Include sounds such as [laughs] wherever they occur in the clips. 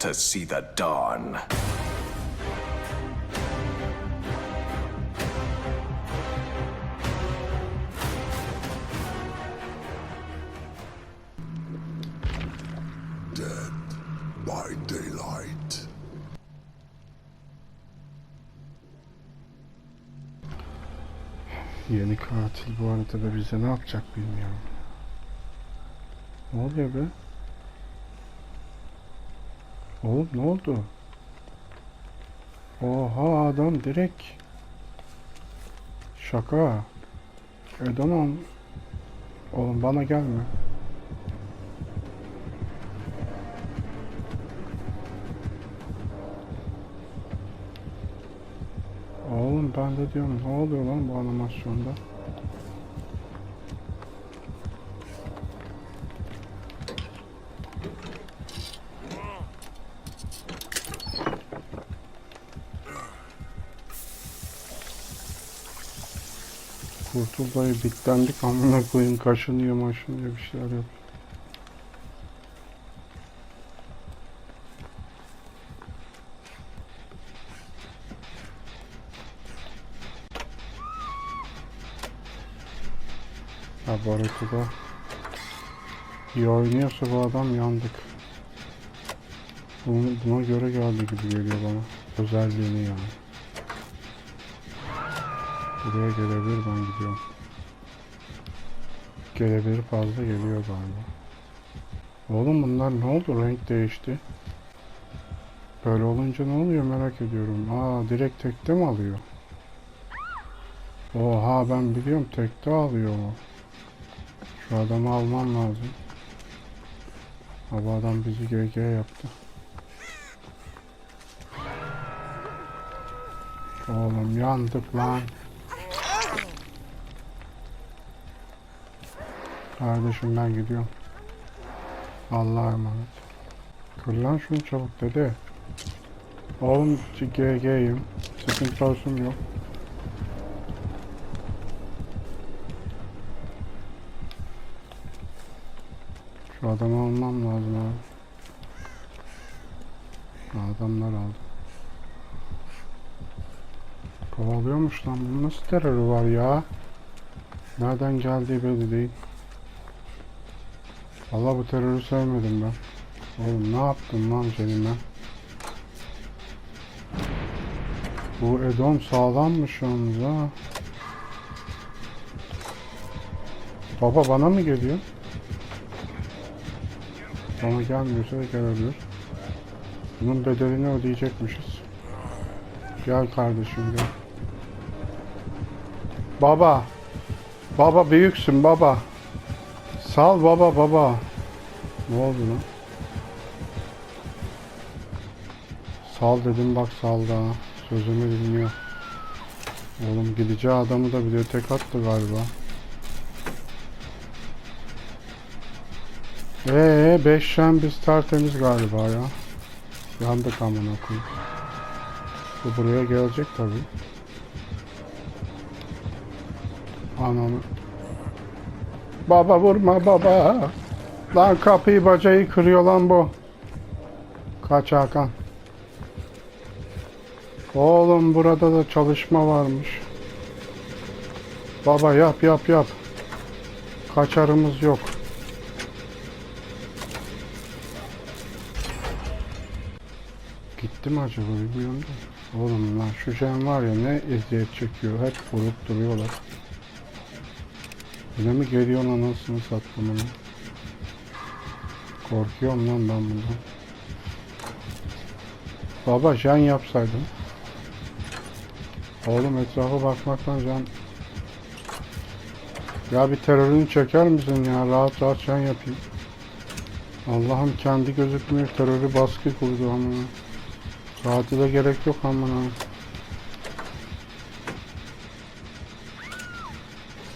to see the dawn. Dead by daylight. Yeni katil bu haritada bize ne yapacak bilmiyorum. Ne oluyor be? Oğlum ne oldu? Oha adam direkt Şaka Ödemem Oğlum bana gelme Oğlum ben de diyorum ne oluyor lan bu animasyonda? Kurtul dayı bitlendik amına koyayım kaşınıyor maşınıyor bir şeyler yap. Ha bu haritada iyi oynuyorsa bu adam yandık. Bunu, buna göre geldi gibi geliyor bana. Özelliğini yani. Buraya gelebilir ben gidiyorum. Gelebilir fazla geliyor galiba. Oğlum bunlar ne oldu? Renk değişti. Böyle olunca ne oluyor merak ediyorum. Aa direkt tekte mi alıyor? Oha ben biliyorum tekte alıyor o. Şu adamı almam lazım. Ha bu adam bizi GG yaptı. Oğlum yandık lan. Kardeşim ben gidiyorum. Allah'a emanet. Kır lan şunu çabuk dede. Oğlum GG'yim. Sıkıntı olsun yok. Şu adamı almam lazım abi. Adamlar aldı. Kovalıyormuş lan. Bunun nasıl terörü var ya? Nereden geldiği belli değil. Valla bu terörü sevmedim ben. Oğlum ne yaptın lan Celil'e? Bu Edom sağlammış yalnız ha. Baba bana mı geliyor? Bana gelmiyorsa da gelebilir. Bunun bedelini ödeyecekmişiz. Gel kardeşim gel. Baba. Baba büyüksün baba. Sal baba baba. Ne oldu lan? Sal dedim bak saldı ha. Sözümü dinliyor. Oğlum gideceği adamı da biliyor. Tek attı galiba. Eee 5 şen biz tertemiz galiba ya. Yandık amına koyayım. Bu buraya gelecek tabi. Ananı. Baba vurma baba. Lan kapıyı bacayı kırıyor lan bu. Kaç Hakan. Oğlum burada da çalışma varmış. Baba yap yap yap. Kaçarımız yok. Gitti mi acaba bilmiyorum da. Oğlum lan şu jen var ya ne eziyet çekiyor. Hep vurup duruyorlar. Yine mi geliyor anasını sattım onu. Korkuyorum lan ben bundan. Baba jen yapsaydım. Oğlum etrafa bakmaktan can... Ya bir terörünü çeker misin ya? Rahat rahat jen yapayım. Allah'ım kendi gözükmüyor. Terörü baskı kurdu ama. Tatile gerek yok amına.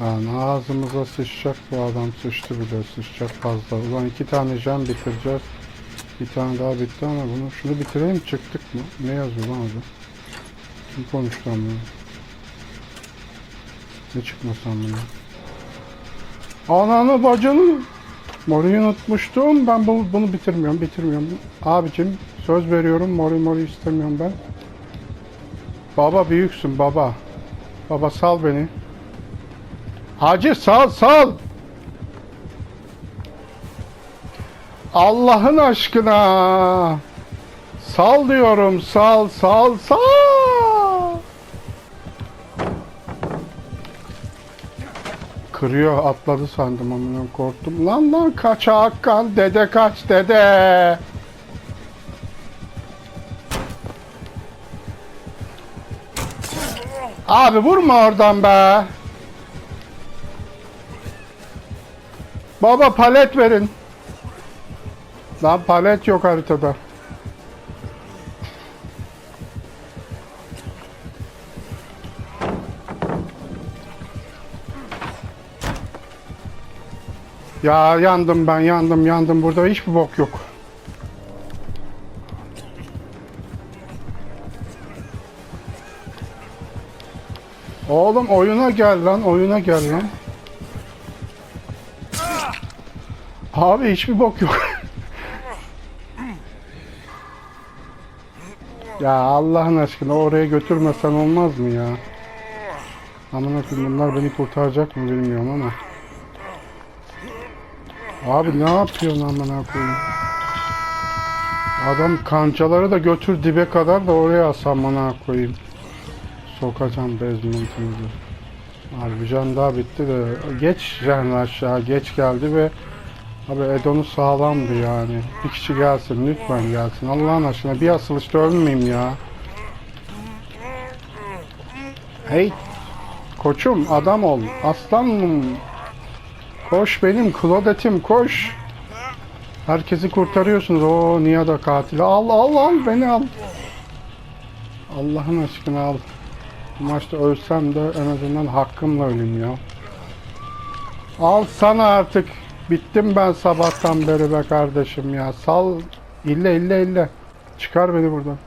Lan ağzımıza sıçacak bu adam sıçtı bile sıçacak fazla. Ulan iki tane can bitireceğiz. Bir tane daha bitti ama bunu şunu bitireyim çıktık mı? Ne yazıyor lan orada? Kim konuştu bunu? Ne çıkmasam bunu? Ananı bacını Mori'yi unutmuştum. Ben bu, bunu bitirmiyorum, bitirmiyorum. Abicim söz veriyorum Mori Mori istemiyorum ben. Baba büyüksün baba. Baba sal beni. Hacı sal sal. Allah'ın aşkına. Sal diyorum sal sal sal. Kırıyor atladı sandım amına korktum. Lan lan kaç Hakan dede kaç dede. Abi vurma oradan be. Baba palet verin. Lan palet yok haritada. Ya yandım ben yandım yandım burada hiçbir bok yok. Oğlum oyuna gel lan oyuna gel lan. Abi hiçbir bok yok. ya Allah'ın aşkına oraya götürmesen olmaz mı ya? Aman akım bunlar beni kurtaracak mı bilmiyorum ama. Abi ne yapıyorsun amına koyayım? Adam kancaları da götür dibe kadar da oraya as amına koyayım. Sokacağım basement'ımızı. Abi can daha bitti de geç yani aşağı geç geldi ve Abi Edon'u sağlamdı yani. Bir kişi gelsin lütfen gelsin. Allah'ın aşkına bir asılışta ölmeyeyim ya. Hey koçum adam ol. Aslanım. Koş benim Claudette'im koş. Herkesi kurtarıyorsunuz. O Nia da katil. Al al al beni al. Allah'ın aşkına al. Bu maçta ölsem de en azından hakkımla öleyim ya. Al sana artık. Bittim ben sabahtan beri be kardeşim ya. Sal. İlle ille ille. Çıkar beni buradan.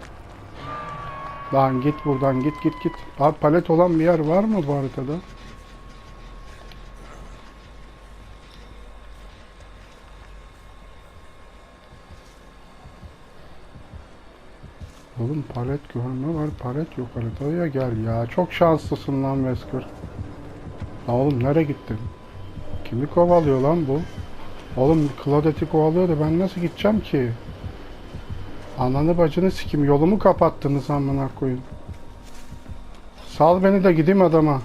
Lan git buradan git git git. Abi palet olan bir yer var mı bu haritada? Oğlum palet görme var palet yok haritaya gel ya. Çok şanslısın lan Wesker. Lan oğlum nereye gittin? Kimi kovalıyor lan bu? Oğlum Claudette'i kovalıyor da ben nasıl gideceğim ki? Ananı bacını sikim yolumu kapattınız amına koyun. Sal beni de gideyim adama.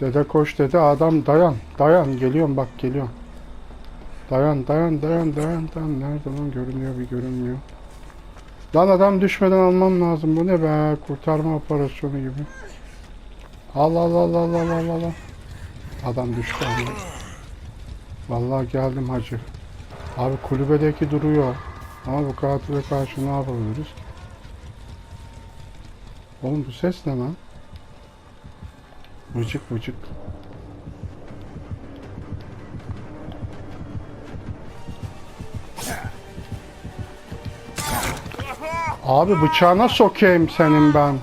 Dede koş dede adam dayan dayan geliyorum bak geliyorum. Dayan dayan dayan dayan dayan nerede lan görünüyor bir görünmüyor. Lan adam düşmeden almam lazım bu ne be kurtarma operasyonu gibi. Al al al al al. al. Adam düştü ama. Vallahi geldim hacı. Abi kulübedeki duruyor. Ama bu katile karşı ne yapabiliriz? Oğlum bu ses ne lan? Vıcık vıcık. Abi bıçağına sokayım senin ben.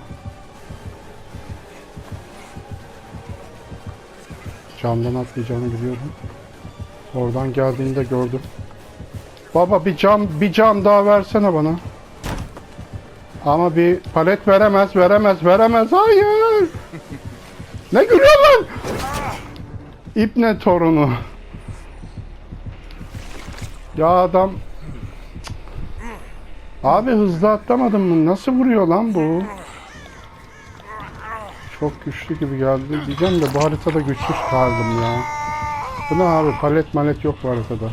Camdan atlayacağını biliyordum. Oradan geldiğinde gördüm. Baba bir cam bir cam daha versene bana. Ama bir palet veremez, veremez, veremez. Hayır. ne gülüyor lan? İpne torunu. Ya adam Abi hızlı atlamadım mı? Nasıl vuruyor lan bu? Çok güçlü gibi geldi. Diyeceğim de bu haritada güçsüz kaldım ya. Bu ne abi? Palet malet yok bu haritada.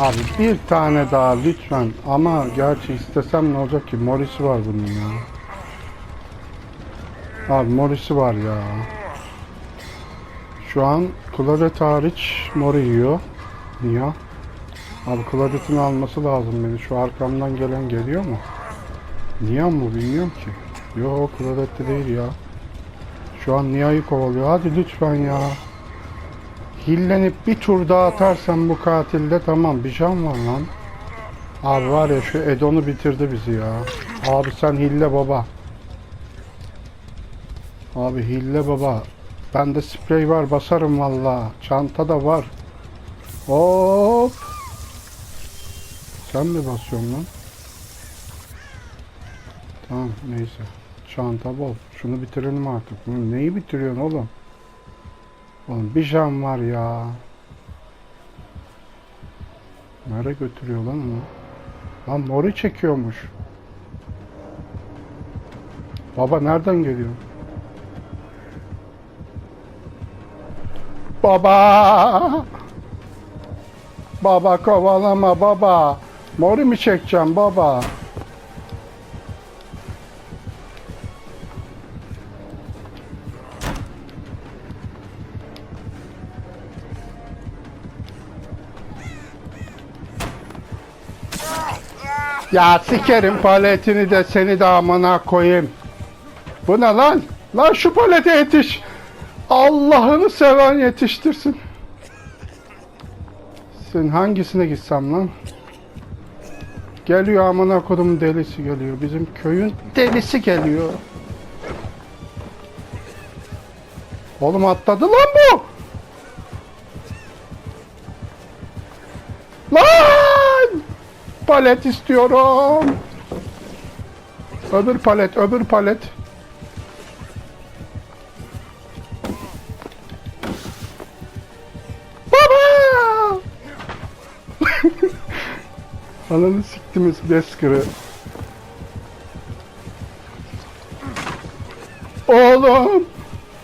Abi bir tane daha lütfen. Ama gerçi istesem ne olacak ki? Morisi var bunun ya. Abi Morisi var ya. Şu an Claudette hariç Mori yiyor. Niye? Abi Claudette'in alması lazım beni. Şu arkamdan gelen geliyor mu? Niye mu bilmiyorum ki. Yok Claudette değil ya. Şu an Nia'yı kovalıyor. Hadi lütfen ya. Hillenip bir tur daha atarsan bu katilde tamam bir can var lan. Abi var ya şu Edon'u bitirdi bizi ya. Abi sen hille baba. Abi hille baba. Bende sprey var basarım valla. Çanta da var. Hop. Sen mi basıyorsun lan? Tamam neyse. Çanta bol. Şunu bitirelim artık. Lan Neyi bitiriyorsun oğlum? Oğlum bir can var ya. Nereye götürüyor lan onu? Lan mori çekiyormuş. Baba nereden geliyor? Baba! Baba kovalama baba. Mori mi çekeceğim baba? Ya sikerim paletini de seni de amına koyayım. Bu ne lan? Lan şu palete yetiş. Allah'ını seven yetiştirsin. Sen hangisine gitsem lan? Geliyor amına kodumun delisi geliyor. Bizim köyün delisi geliyor. Oğlum atladı lan bu. Palet istiyorum. Öbür palet, öbür palet. Baba! [laughs] Ananı siktimiz Beskır'ı. Oğlum!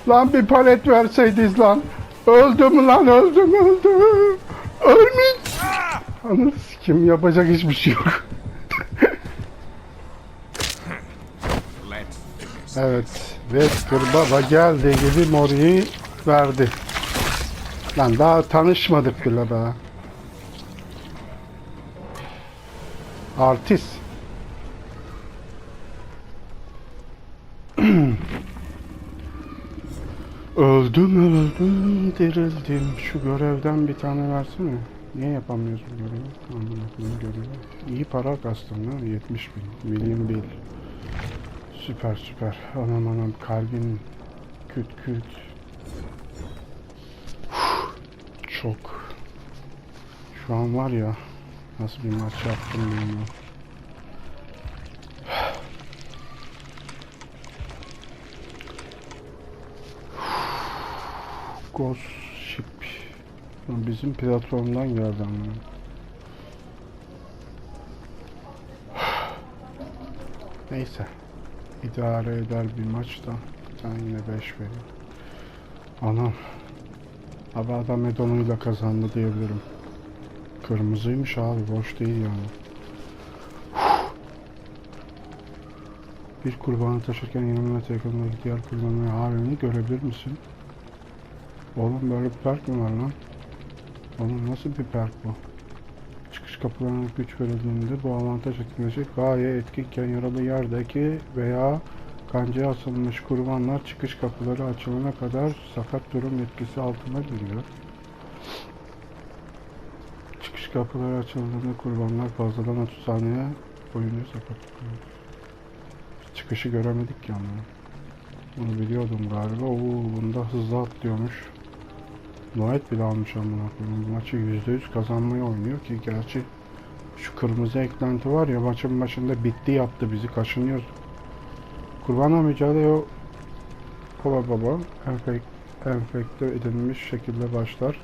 Lan bir palet verseydiniz lan. Öldüm lan öldüm öldüm. Ölmeyin. Ananı sikim yapacak hiçbir şey yok. Evet. Wesker baba geldi gibi Mori'yi verdi. Lan daha tanışmadık bile be. Artist. [clears throat] öldüm öldüm dirildim. Şu görevden bir tane versene. Niye yapamıyorsun görevi? Amına koyayım görevi. İyi para kastım lan 70 bin. William Bill. Süper süper. Anam anam kalbim küt küt. Çok. Şu an var ya nasıl bir maç yaptım bilmiyorum. Ghost. Bu Bizim platformdan geldi ama. Neyse. İdare eder bir maçta. Sen yine 5 verin. Anam. Abi adam Edon'uyla kazandı diyebilirim. Kırmızıymış abi. Boş değil yani. Bir kurbanı taşırken 20 metre yakınındaki diğer kurbanın halini görebilir misin? Oğlum böyle bir perk mi var lan? Oğlum nasıl bir perk bu? Çıkış kapılarına güç verildiğinde bu avantaj etkileşecek gayet etkiyken yaralı yerdeki veya kancaya asılmış kurbanlar çıkış kapıları açılana kadar sakat durum etkisi altına giriyor. Çıkış kapıları açıldığında kurbanlar fazladan 30 saniye boyunca sakat kalıyor. Çıkışı göremedik ki ama. Bunu biliyordum galiba. Oo, bunda hızlı atlıyormuş. Noet bile almış amına koyayım. Maçı %100 kazanmayı oynuyor ki gerçi şu kırmızı eklenti var ya maçın başında bitti yaptı bizi kaşınıyoruz. Kurbanla mücadele o Kova baba enfek, enfekte edilmiş şekilde başlar.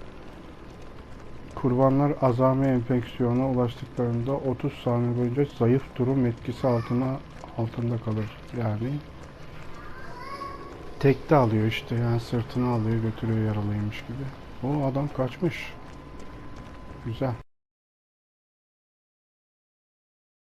Kurbanlar azami enfeksiyona ulaştıklarında 30 saniye boyunca zayıf durum etkisi altına altında kalır. Yani tekte alıyor işte yani sırtını alıyor götürüyor yaralıymış gibi. O adam kaçmış. Güzel.